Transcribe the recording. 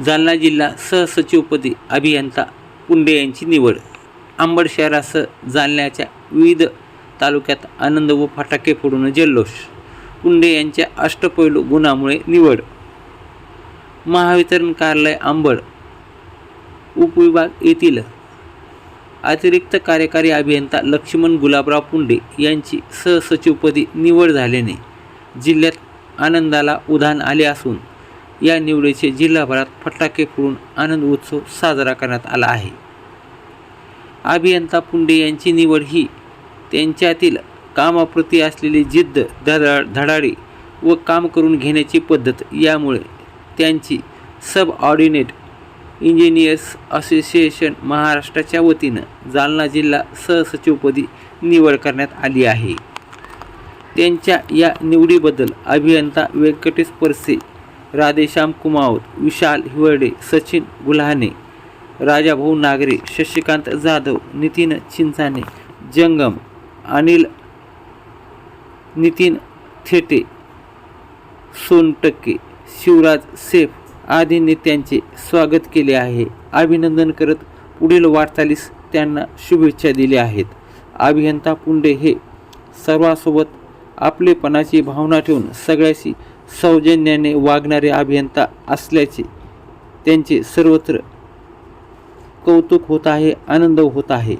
जालना जिल्हा सहसचिवपदी अभियंता पुंडे यांची निवड. अंबड शहरासह जालन्याच्या विविध तालुक्यात आनंद व फटाके फोडून जल्लोष. पुंडे यांच्या अष्टपैलू गुणामुळे निवड. महावितरण कार्यालय आंबड उपविभाग येथील अतिरिक्त कार्यकारी अभियंता लक्ष्मण गुलाबराव पुंडे यांची सहसचिवपदी निवड झाल्याने जिल्ह्यात आनंदाला उधाण आले असून या निवडीचे जिल्हाभरात फटाके फोडून आनंद उत्सव साजरा करण्यात आला आहे. अभियंता पुंडे यांची निवड ही त्यांच्यातील कामाप्रती असलेली जिद्द धडा धडाडी व काम करून घेण्याची पद्धत यामुळे त्यांची सब ऑर्डिनेट इंजिनियर्स असोसिएशन महाराष्ट्राच्या वतीनं जालना जिल्हा सहसचिवपदी निवड करण्यात आली आहे. त्यांच्या या निवडीबद्दल अभियंता व्यंकटेश परसे राधेश्याम कुमावत विशाल हिवरडे सचिन गुल्हाने राजाभाऊ नागरे शशिकांत जाधव नितीन चिंचाने जंगम अनिल नितीन थेटे सोनटक्के शिवराज सेफ आदी नेत्यांचे स्वागत केले आहे. अभिनंदन करत पुढील वाटचालीस त्यांना शुभेच्छा दिल्या आहेत. अभियंता पुंडे हे सर्वांसोबत आपलेपणाची भावना ठेवून सगळ्याशी सौजन्याने वागणारे अभियंता असल्याचे त्यांचे सर्वत्र कौतुक होत आहे आनंद होत आहे.